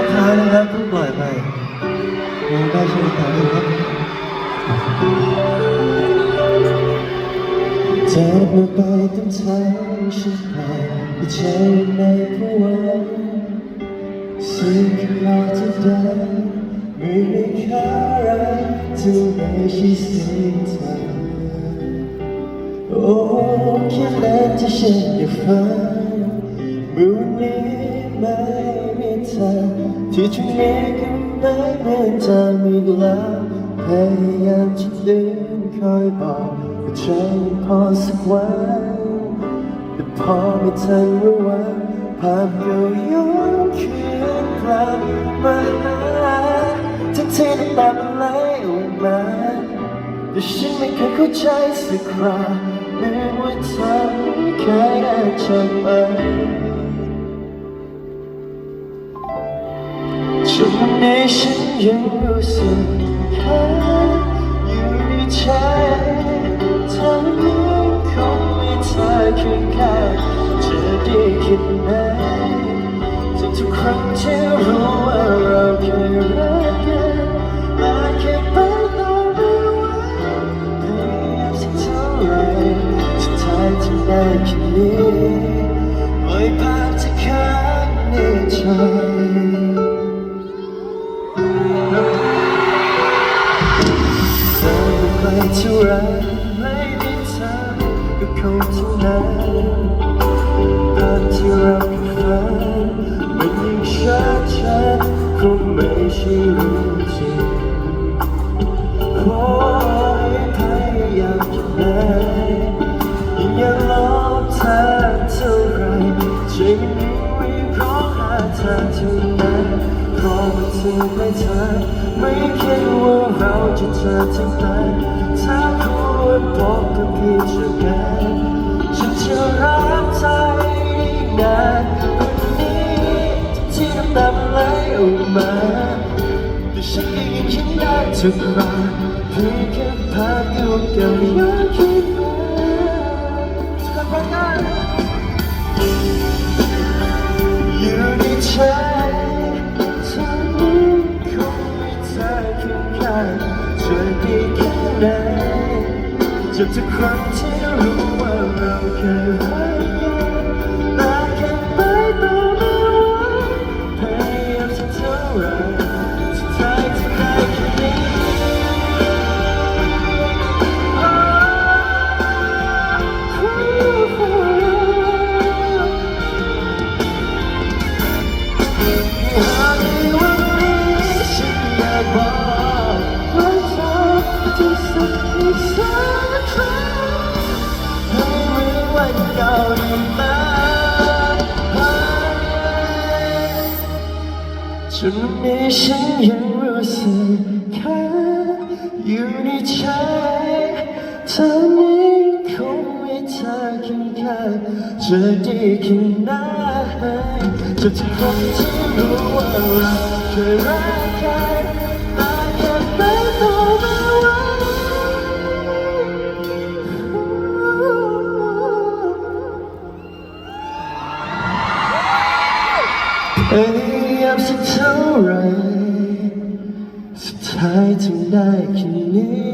ชั่วคราวนะครับเพิ่งปล่อยไปยังได้ช่วคราวนะครับเจ็บมาไปตั้งทั้งชีวิตใจในผวังค์สิ่งที่เราจะได้ไม่ได้ค่าอะไรถึงไม่ใช่สิ่งเธอโอ้แค่นั้นที่ฉันอยากฟัง ที่ตรงนี้ก็ไม่เมือนจะมีแล้วพยายามจะลืมคอยบอกว่าใจมันพอสักวันแต่พอไม่ทันรู้ว่าภาพเก่ย้อนคืนกลับมาหาทั้งที่น้ำตามันไหลออกมาแต่ฉันไม่เคยเข้าใจสักคราแม้ว่าเธอไม่เคยได้จากไป จุดนี้ฉันยังรู้สึกแค่อยู่ในใจเธอไม่คงไมีเธอเคียงข้างจะดีแค่ไหนทุกครั้งที่รู้ว่าเราเคยรักกันและแค่ไปต่อไม่ไหวพยายามสักเท่าไรสุดท้ายทำได้แค่นี้ปล่อยภาพที่ค้างในใจ ก็คงเท่านั้นตอนที่เราฝันมันยังชัดชัดคงไม่ใช่เรื่องจริงขอให้พยายามแค่ไหนยิ่งอยากลบเธอเท่าไรใจมันยิ่งวิ่งร้องหาเธอเท่านั้น ราะว่าเธอไม่เธอ ไม่คิดว่าเราจะเจอที่ไหนถ้าพูดบอกกับพี่เจอกันฉันจะรักเธอได้นานวันนี้ที่น้ำตาไหลออกมาแต่ฉันก็ยังคิดได้ทุกครั้งเพียงแค่ภาพเก่าๆย้อนคิดมาสักวันนั้ วยดีแค่ไหนจนทุกครั้งที่รู้ว่าเราเคย กอีกสักครั้งให้เหมือนวันเก่าด้ไหมจนในฉันยังรู้สึกแค่อยู่ในใจเธอนี้คงไมีเธอเคียงข้างจะดีแค่ไหนจะทุกคนที่รู้ว่า พยายามสักเท่าไรสุดท้ายทำได้แค่นี้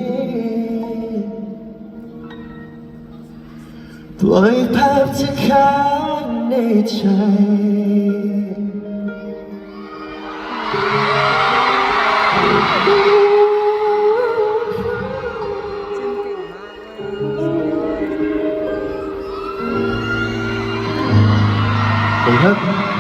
ปล่อยภาพที่ค้างในใจขอบคุณครับ